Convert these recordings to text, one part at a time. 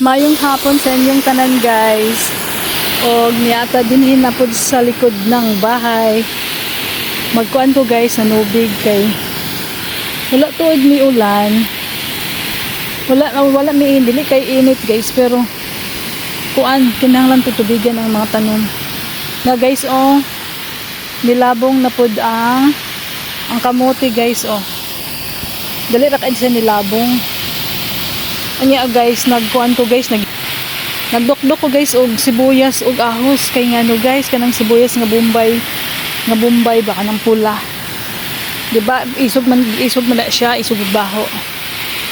Mayong hapon sa inyong tanan guys. O niata din hinapod sa likod ng bahay. Magkuan ko guys sa nubig kay wala tuod ni ulan. Wala wala mi dili kay init guys pero kuan kinahanglan tutubigan ang mga tanom. Na guys oh nilabong na pud ang ang kamote guys oh. Dali ra kay sa nilabong. Anya guys, nagkuan ko guys, nag nagdokdok ko guys og sibuyas og ahos kay ngano guys kanang sibuyas nga bombay nga bombay baka ng pula. Di ba? Isog man isog man siya, isog baho.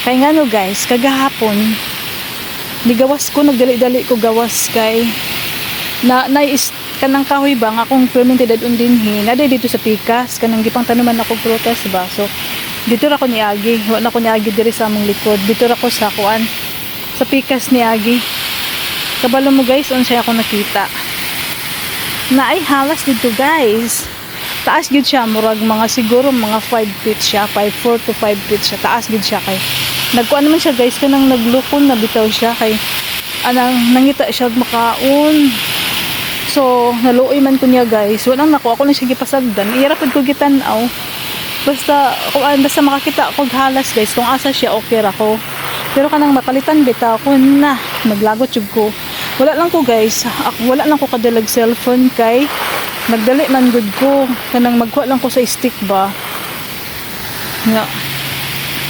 Kay ngano guys, kagahapon nigawas ko nagdali-dali ko gawas kay na na is kanang kahoy ba nga akong fermented adun dinhi na dito sa pikas kanang gipang tanuman ako prutas ba so dito ra ko ni Agi. Wala ko ni Agi diri sa among likod. Dito ra ko sa kuan. Sa pikas ni Agi. Kabalo mo guys unsay ako nakita. Na ay halas dito guys. Taas gid siya murag mga siguro mga 5 feet siya 5 4 to 5 feet siya. Taas gid siya kay. Nagkuan naman siya guys kanang naglukon na bitaw siya kay anang nangita siya makaon. So naluoy man ko niya guys. Walang nako ako lang siya gipasagdan. Iyarapad ko gitanaw basta kung ah, basta makakita og halas guys kung asa siya okay ra ko pero kanang makalitan bitaw ko na naglagot jud ko. Wala lang ko guys. Ako, wala lang ko kadalag cellphone kay nagdali man gud ko. Kanang magkuha lang ko sa stick ba? Nga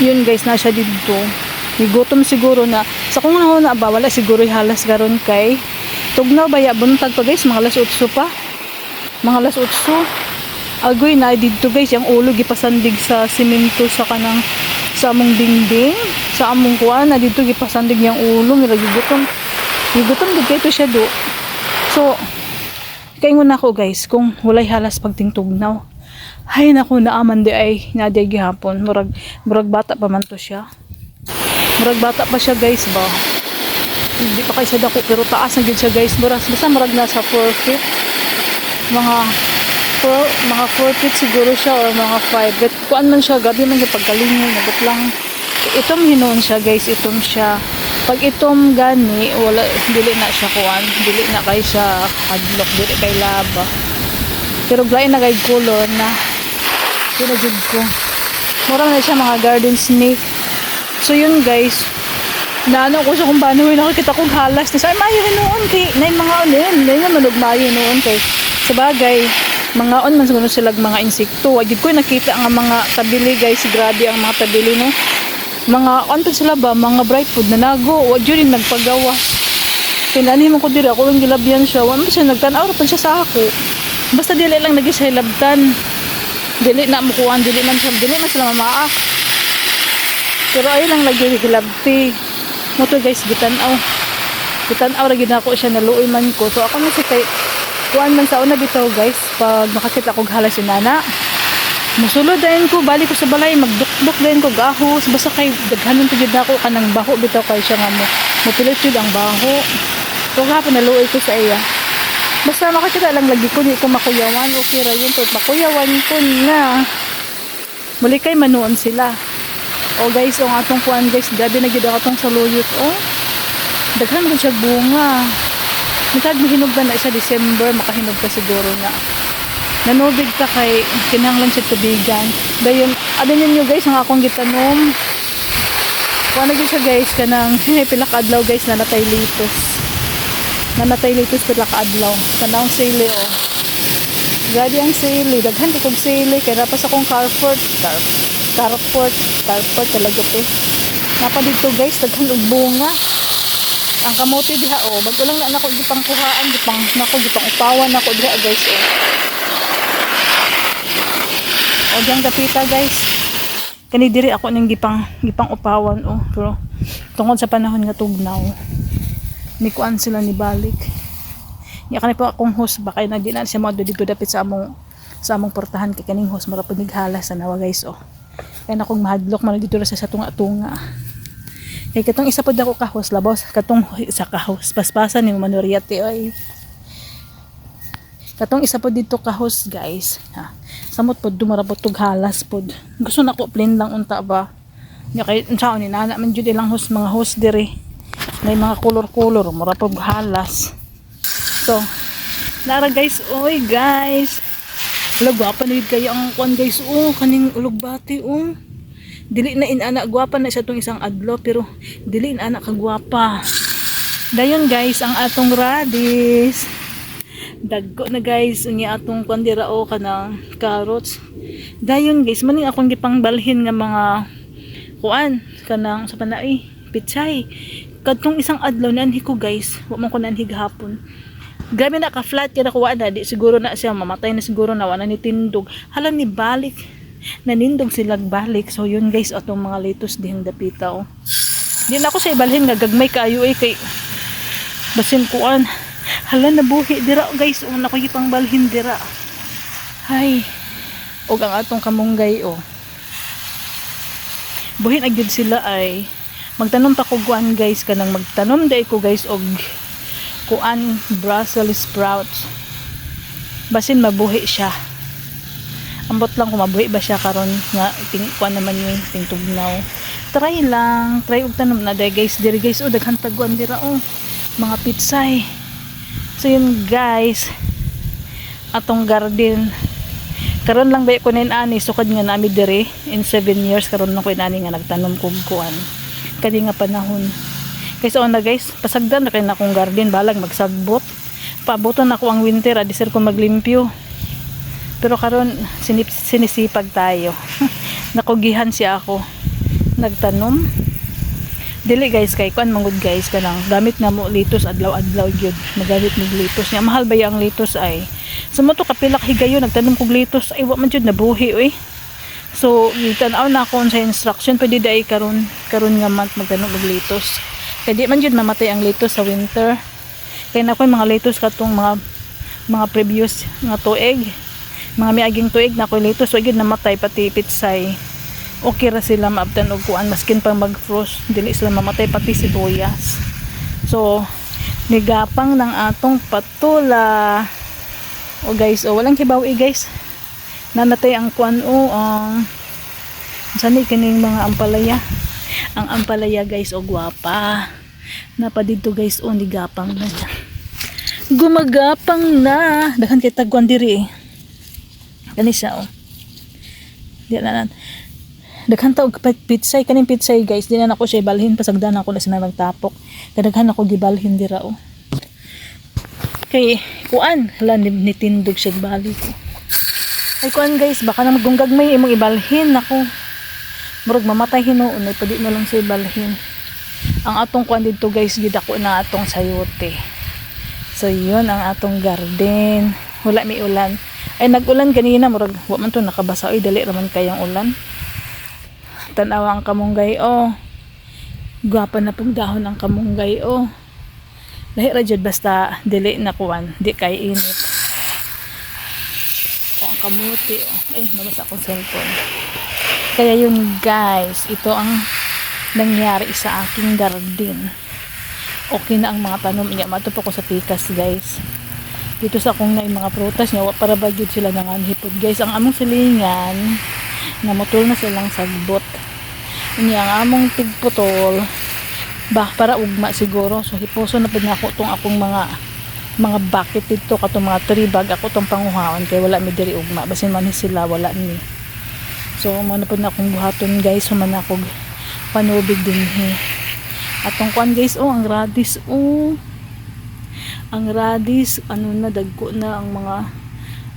yun guys na siya dito. Gutom siguro na. Sa kung ano na ba wala siguro halas garon kay tugnaw baya buntag pa guys mga alas 8 pa. Mga alas 8 agoy na dito guys. Yung ulo gipasandig sa simento sa kanang sa among dingding. Sa among kuan na dito gipasandig yung ulo. Nila gigutom gigutom gid kay to siya do. So kaingon ako guys kung walay halas pagtingtugnaw. Ay naku naaman di ay naday gihapon. Murag murag bata pa man to siya. Murag bata pa siya guys ba? Hindi pa kay dako pero taas na gid siya guys. Murag basta murag nasa 4 feet. Mga 4 mga 4 feet siguro siya or mga 5 but kuan man siya gabi man siya pagkalingon nagot lang. Itom hinuon siya guys itom siya. Pag itom gani wala dili na siya kuan. Dili na kay siya adlock dili kay laba pero glain na kay color na. Pinagid ko mura na siya mga garden snake. So yun guys. Naano ko siya kung paano may nakakita kong halas na sa mayo noon kay na mga unin na yung manog mayo noon kay sa bagay mga on man siguro sila mga insekto. Wag ko nakita ang mga tabili guys. Grabe ang mga tabili no? Mga on sila ba? Mga bright food na nago. Wag yun yung nagpagawa. Pinani mo ko diri ako lang gilabyan siya. Wala siya nagtanaw pa siya sa ako. Basta dili lang nagi siya labtan. Dili na mo kuan dili man siya dili man sila mamaak pero ay lang lagi hilabti mo to guys gitanaw. Gitanaw ra gid ako siya naluoy man ko. So ako na si kay kuan man sa una bitaw guys pag makakita ko halas si nana musulod dayon ko balik ko sa balay magdukduk dayon ko gahos basta kay daghanon to jud ako kanang baho bitaw kay siya nga mo mupilit jud ang baho so gahapon naluoy ko sa iya basta makakita lang lagi ko di ko makuyawan okay ra yun so makuyawan ko na muli kay manuon sila o guys, ang atong kuan guys, grabe na gid ang atong saluyot. Oh. Daghan man siya bunga. Mitag mahinog na siya December, makahinog ka siguro na. Nanubig ka kay kinahanglan siya tubigan. Dayon, ano yun nyo guys, ang akong gitanom. Kuha na siya guys, kanang pila ka guys na natay litos. Na natay litos pila ka adlaw. Kanang sili oh. Grabe ang sili. Daghan ko kong sili. Kaya napas akong carport. Carp, carport. Carport talaga te. Napa dito guys. Daghan og bunga. Ang kamote diha oh. Bago lang na ako gipang kuhaan. Gipang, nako gipang upawan ako diha guys oh. O dyan kapita guys. Kani diri ako ning gipang gipang upawan oh. Pero tungkol sa panahon nga tugnaw. Ni kuan sila ni balik. Nya kanay po akong host ba kay na di na siya mo dito dapit sa among sa among portahan kay kaning host mara panighala sa nawa guys oh. Kaya na kong mahadlok man dito ra sa tunga-tunga. Kay katong isa pod ako ka host labos katong isa ka host paspasan ni manuriate oy. Katong isa pod dito ka host guys. Ha. Samot pod dumarabot tug halas pod. Gusto na ko plain lang unta ba. Nya kay unsaon ni nana man jud ilang host mga host diri. may mga kulor-kulor mura pag halas so nara guys oy guys wala gwapa na kayo ang kwan guys oh kaning ulog bati oh dili na inana gwapa na siya tong isang adlaw pero dili inana kagwapa dayon guys ang atong radis. Dagko na guys unya atong kwan dira o kanang carrots. Dayon guys maning akong gipangbalhin nga mga kuan kanang sa panai pitsay kadtong isang adlaw nanhi ko guys wa man ko nanhi gahapon. Grabe na ka flat kaya nakuha na di siguro na siya mamatay na siguro na wala ni tindog. Hala ni balik nanindog sila balik. So yun guys atong mga litos dihang dapita oh. Di na ako sa ibalhin nga gagmay kaayo eh kay basin kuan. Hala nabuhi dira guys. Oh naku ipang balhin dira. Hay og ang atong kamunggay oh. Buhin agyud sila ay magtanom pa ko kuan guys kanang magtanom dai ko guys og kuan Brussels sprouts. Basin mabuhi siya ambot lang kung mabuhi ba siya karon nga ting kuan naman ni ting tugnaw try lang try og tanom na dai guys. Diri guys. Oh daghan taguan dira oh. Mga pitsay. So yun guys. Atong garden. Karon lang ba ko nin ani? Sukad nga nami diri in 7 years karon lang ko inani nga nagtanom kog kuan. Kani nga panahon. Kaysa na guys. Pasagdan na kay na akong garden. Balag magsagbot. Paaboton ako ang winter. Adi sir ko maglimpyo pero karon sinip, sinisipag tayo. Nakugihan siya ako. Nagtanom dili guys kay kuan mangud guys kanang gamit nga mo litos adlaw-adlaw gyud. Magamit mig litos nya mahal ba ang litos ay? Sumo to kapilak higayon nagtanom kog litos. Ay wa man jud nabuhi oy. So gitan-aw na ako sa instruction. Pwede dai karon karon nga month magtanom og litos. Kay di man jud mamatay ang litos sa winter. Kay na mga litos katong mga mga previous nga tuig. Mga miaging tuig na ko litos wa gyud namatay pati pitsay. Okay ra sila maabtan og kuan maskin pang mag-frost dili sila mamatay pati sibuyas. So nigapang ng atong patula. O guys, o walang kibaw eh guys. Nanatay ang kuan o ang sani kining mga ampalaya. Ang ampalaya guys o gwapa. Napa dito guys o nigapang na. Gumagapang na. Daghan kay tagwan diri eh. Kani siya o. Di na nan. Daghan ta og pitsay. Kaning pitsay guys. Di na nako siya balhin pasagdan ako na sina magtapok. Kadaghan ako gibalhin dira o kay kuan. Hala nitindog siya balik. Ko ay kuan guys baka na magunggag may imong ibalhin. Ako murag mamatay hinuon ay pwede na lang siya ibalhin. Ang atong kuan dito guys gid ako na atong sayote. So yun ang atong garden. Wala may ulan ay nagulan kanina murag wa man to nakabasa. Oy dali raman kayang ulan. Tanawa ang kamunggay oh. Gwapa na pong dahon ang kamunggay oh. Lahi ra jud basta dili na kuan di kay init. O ang kamuti oh. eh nabasa akong cellphone. Kaya yun guys ito ang nangyari sa aking garden. Okay na ang mga tanom niya. Matupo ko sa pikas guys dito sa akong na mga prutas niya para ba jud sila nanganhipod guys ang among silingan namutol na silang sagbot. Niya ang among tigputol. Bah para ugma siguro. So hipuso na pud nako tong akong mga mga bucket dito katong mga tree bag. Ako tong panguhaon kay wala mi diri ugma. Basin man sila wala ni. So mo na pud na akong buhaton guys. So man ako panubig din he. Atong kuan guys oh ang radis oh ang radis ano na dagko na ang mga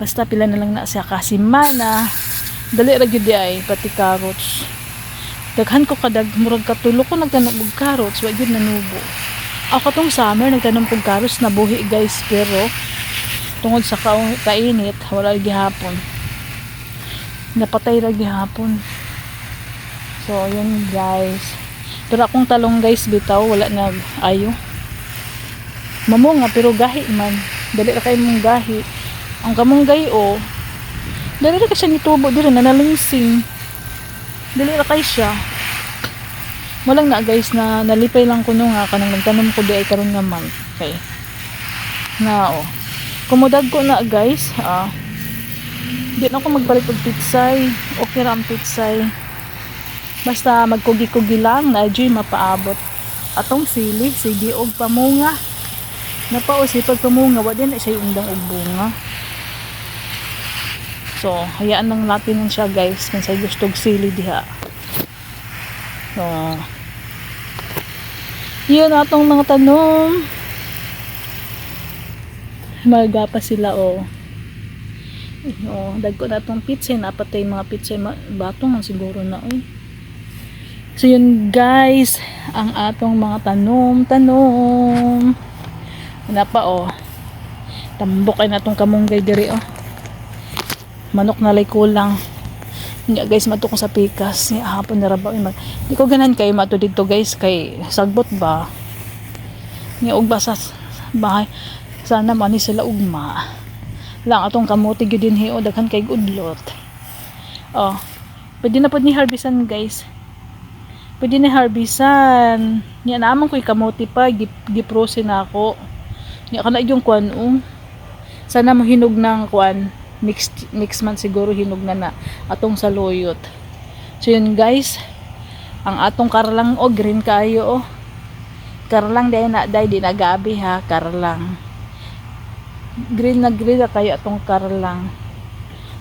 basta pila na lang na siya kasi mana dali ra gyud ay pati carrots. Daghan ko kadag murag katulo ko nagtanom og carrots wa gyud nanubo. Ako katong summer nagtanom kog carrots nabuhi guys pero tungod sa kainit wala gihapon. Napatay ra gihapon. So yun guys. Pero akong talong guys bitaw wala nag ayo mamo nga pero gahi man. Dali ra kay mong gahi. Ang kamong gayo dali ra ka siya nitubo dili nanalingsing dili ra kay siya. Walang na guys na nalipay lang ko nga kanang nagtanom ko di ay karon nga man. Okay. Na oh. Kumudag ko na guys ah. Di na ako magbalik og pitsay. Okay ra ang pitsay. Basta magkugi-kugi lang na dyan mapaabot. Atong sili, sige og pamunga. Napao si pag pamunga, wa din siya undang og bunga. So, hayaan lang natin nun siya guys, kung sa gusto sili diha. So, yun atong mga tanom. Magapa sila oh. Oh, dagko na tong pizza, napatay mga pizza, bato man siguro na oy. So yun guys, ang atong mga tanom-tanom. Ano pa oh. Tambok ay natong kamunggay diri oh. Manok na lay kulang. Nga guys, mato ko sa pikas. Nga hapon na rabaw. Mag... Di ko ganan kay mato dito guys. Kay sagbot ba. Nga ugba sa bahay. Sana man ni sila ugma. Lang atong kamote gyud din hiyo daghan kay udlot. Oh. Pwede na pod ni harbisan guys. Pwede ni harbisan. Nya naman ko'y kamote pa gip giprose na ako. Nya kana yung kwan um. Sana mo hinog ng kwan next next month siguro hinog na na atong saluyot. So yun guys, ang atong karlang o green kayo oh. Karlang dahil na dahil di nagabi ha, karlang. Green na green na kayo atong karlang.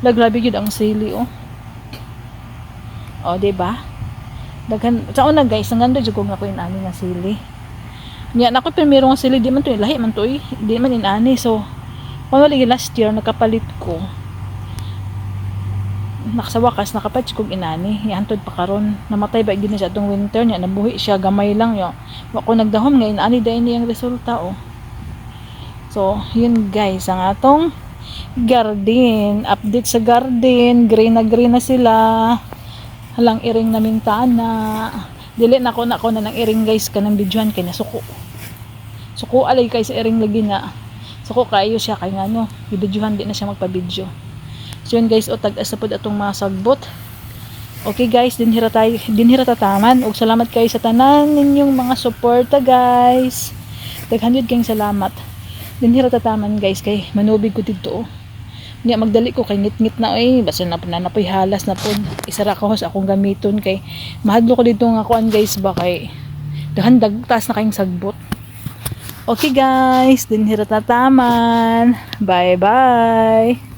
Laglabi gyud ang sili oh. Oh, di ba? Daghan sa una guys, nangando jud ko nga ko inani nga sili. Nya nako primero nga sili di man to lahi man to eh. Di man inani so Pamali last year nakapalit ko. Nakasa wakas nakapalit ko inani. Ihantod pa karon. Namatay ba gid na siya atong winter niya nabuhi siya gamay lang yo. Wa ko nagdahom nga inani dahil niyang resulta oh. So, yun guys, ang atong garden. Update sa garden. Green na green na sila. Halang iring na mintana. Dili na ko na ko na ng iring guys kanang videohan kay nasuko. Suko alay kay sa iring lagi na. Suko kayo siya kay ngano. Ibidyohan di na siya magpa-video. So yun guys, o tag-asa pod atong mga sagbot. Okay guys, dinhira tayo, dinhira tataman. Og salamat kayo sa tanan ninyong mga suporta guys. Daghan kayong salamat. Dinhira tataman guys kay manubig ko dito oh. Nya magdali ko kay ngit-ngit na eh basta na na napoy halas na pod. Isara ko sa akong gamiton kay mahadlo ko dito nga kuan guys ba kay dahan dagtas na kayong sagbot. Okay guys, dinhira tataman. Bye bye.